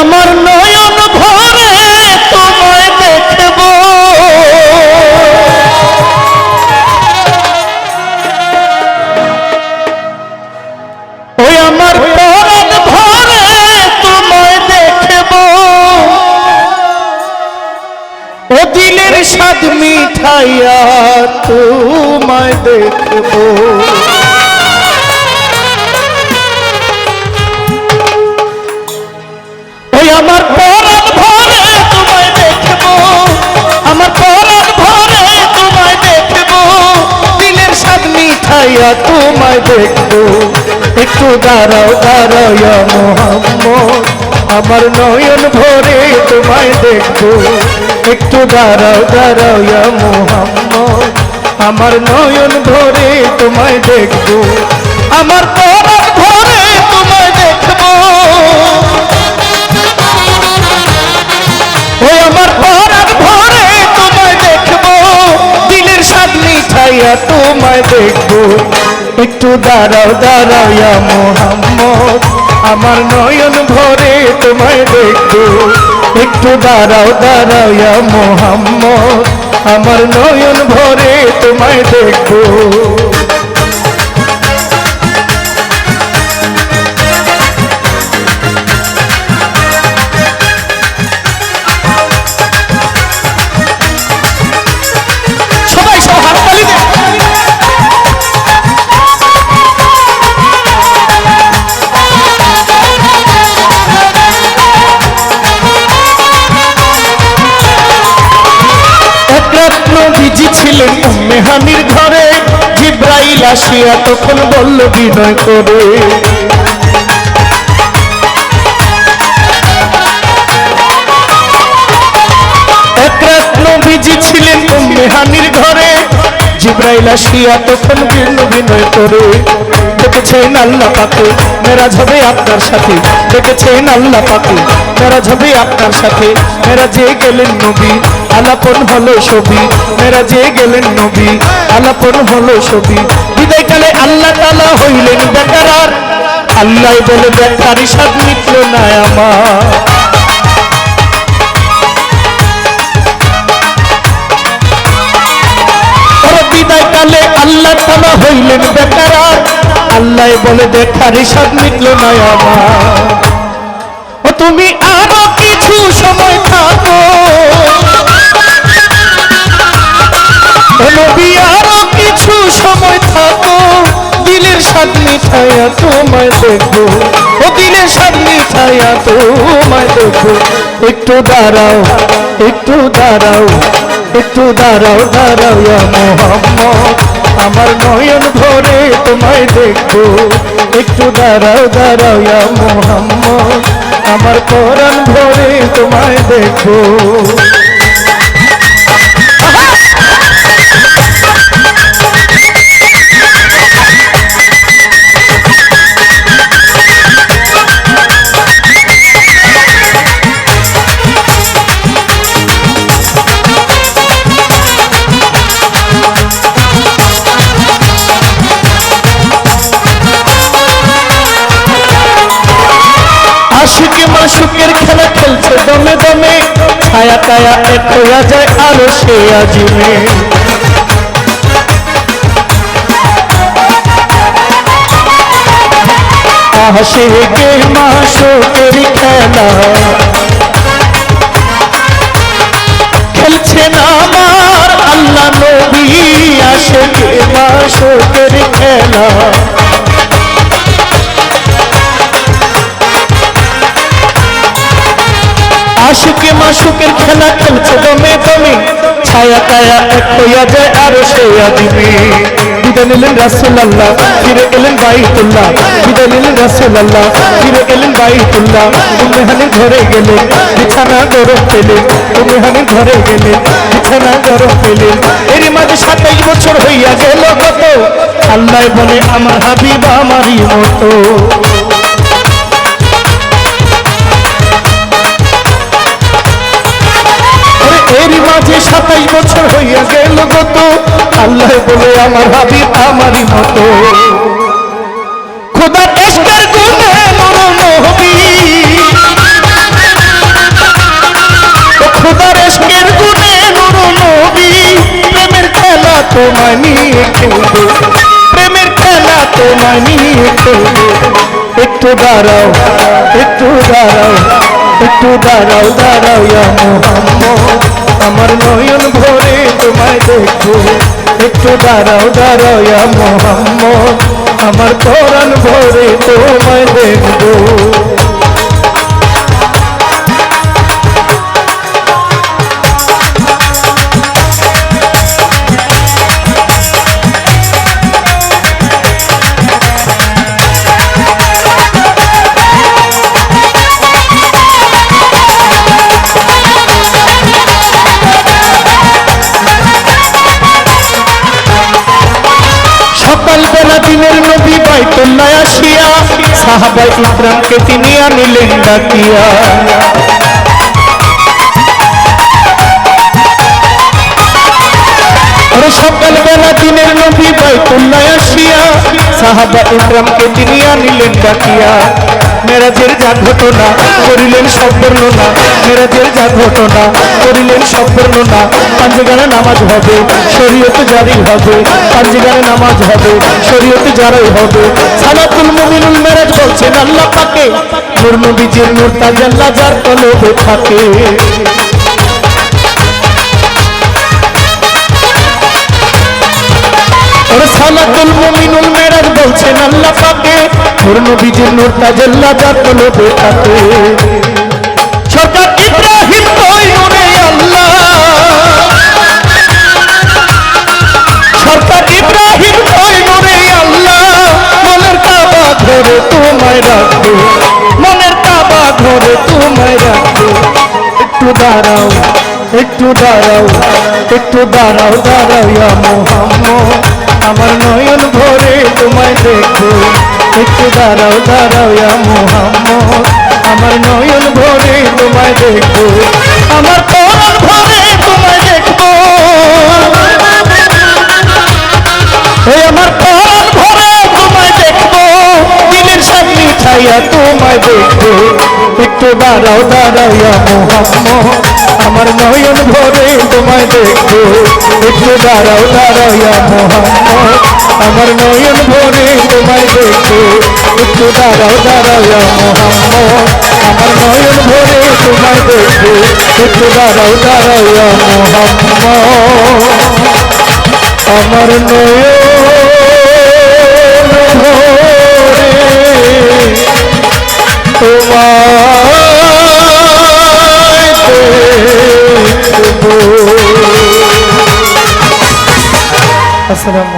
আমার নয়ন ভরে তোমায় দেখব। ওই আমার পরাণ ভরে তোমায় দেখব। ও দিলের স্বাদ মিঠাইয়া তোমায় দেখব। তোমায় দেখব। একটু দাঁড়াও দাঁড়াইয়া মোহাম্মদ। আমার নয়ন ভরে তোমায় দেখব। একটু দাঁড়াও দাঁড়াইয়া মোহাম্মদ। আমার নয়ন ভরে তোমায় দেখব। আমার তোমায় দেখব। আমার তোমায় দেখব। তোমায় দেখব। একটু দাঁড়াও দাঁড়াইয়া মোহাম্মদ। আমার নয়ন ভরে তোমায় দেখো একটু দাঁড়াও দাঁড়াইয়া মোহাম্মদ। আমার নয়ন ভরে তোমায় দেখব। ছিলেন উম্মে হানির ঘরে। জিব্রাইল আসিয়া তখন বলল বিনয় করে? আসিয়া তখন ভিন্ন বিনয় করে। দেখেছেন আল্লাহ পাকে, মেরাজ হবে আপনার সাথে। দেখেছেন আল্লাহ পাকে, মেরাজ হবে আপনার সাথে। মেরাজে গেলেন নবী, আলাপন হলো ছবি মেরাজে গেলেন নবী, আলাপন হলো ছবি বিদায়কালে আল্লাহ তালা হইলেন বেকার। আল্লাহ বলে, বেকারি সাদ মিটল না আমার। কালে আল্লাহ তালা হইলেন বেকার। আল্লাহ বলে দেখার স্বাদ মিটল না আমার। ও তুমি আরও কিছু সময় থাকো। আরও কিছু সময় থাকো। দিলের স্বাদ মিঠাইয়া তোমায় দেখব। ও দিলের স্বাদ মিঠাইয়া তোমায় দেখব। একটু দাঁড়াও একটু দাঁড়াও। একটু দাঁড়াও দাঁড়াও মোহাম্মদ। আমার নয়ন ভরে তোমায় দেখব। একটু দাঁড়াও দাঁড়াও মোহাম্মদ। আমার পরাণ ভরে তোমায় দেখব। দমে দমে ছায়া কায়া এক হইয়া যায় আরও সে আজিমে। আশিকে মাসুকের খেলা। মাসুকের খেলা খেলছে দমে দমে। ছায়া কায়া এক হইয়া যায় আরও সে আদিমে। বিদায় নিলেন রাসুল্লাহ ফিরে এলেন বাইতুল্লাহ। বিদায় নিলেন রাসুল্লাহ ফিরে এলেন বাইতুল্লাহ। তুমি হানির ঘরে গেলেন বিছানা গরম পেলেন তুমি হানির ঘরে গেলেন বিছানা গরম পেলেন এর মাঝে সাতাইশ বছর হইয়া গেল কত? আল্লাহ বলে, আমার হাবিব আমারই মতো। এর মাঝে সাতাই বছর হইয়া গেল গত আল্লাহ বলে, আমার হাবি আমারই মতো। খোদা এসকার গুণে মরণ হবি খোদার এসকের গুণে মরণ হবি প্রেমের খেলা তোমায় নিয়ে খেলব। প্রেমের খেলা তোমায় নিয়ে খেলব। একটু দাঁড়াও একটু দাঁড়াও একটু দাঁড়াও দাঁড়াও মোহাম্মদ। আমার নয়ন ভরে তোমায় দেখব। একটু দাঁড়াও দাঁড়াও মোহাম্মদ। আমার কোরআন ভরে তোমায় দেখব। নবী বাইতুল্লাহ আসিয়া? সাহাবাই ইকরামকে তিনি আনিলেন ডাকিয়া। সকালবেলা সকাল বেলা দিনের নবী বাইতুল্লাহ আসিয়া সাহাবা ইকরামকে তিনি আনিলেন ডাকিয়া। মেরাজের যা ঘটনা, করিলেন সব বর্ণনা। মেরাজের যা ঘটনা, করিলেন সব বর্ণনা। পাঞ্জিগানে নামাজ হবে, শরীয়ত জারি হবে। পাঞ্জিগানে নামাজ হবে, শরীয়ত জারাই হবে। সালাতুল মুমিনুল মেরাজ বলছেন আল্লাহ পাকে। নূর নবীজির নূর তাজাল্লা যার কলবে থাকে। সালাতুল মুমিনুল মেরাজ বলছেন আল্লাহ পাকে। ওর নবীজির নূর তাজাল্লা যার কলবে থাকে সরকার ইব্রাহিম কই নূরে আল্লাহ। সরকার ইব্রাহিম কই নূরে আল্লাহ। মনের কাবা ঘরে তোমায় রাখবে। মনের কাবা ঘরে তোমায় রাখবে। একটু দাঁড়াও একটু দাঁড়াও একটু দাঁড়াও দাঁড়াও মোহাম্মদ আমার নয়ন ভরে তোমায় দেখো। একটু দাঁড়াও দাঁড়াও মোহাম্মদ। আমার নয়ন ভরে তোমায় দেখো। আমার কোরআন ভরে তোমায় এই আমার কোরআন ভরে তোমায় দেখব দিনের সামনে ছাইয়া তোমায় দেখব একটু দাঁড়াও দাঁড়াইয়া মোহাম্মদ। আমার নয়ন ভরে তোমায় দেখব। একটু দাঁড়াও দাঁড়াইয়া মোহাম্মদ আমার নয়ন ভরে তোমায় দেখব। একটু দাঁড়াও দাঁড়াইয়া মোহাম্মদ আমার নয়ন ভরে তোমায় দেখব। একটু দাঁড়াও দাঁড়াইয়া মোহাম্মদ আমার নয়ন দেখব। আসসালামু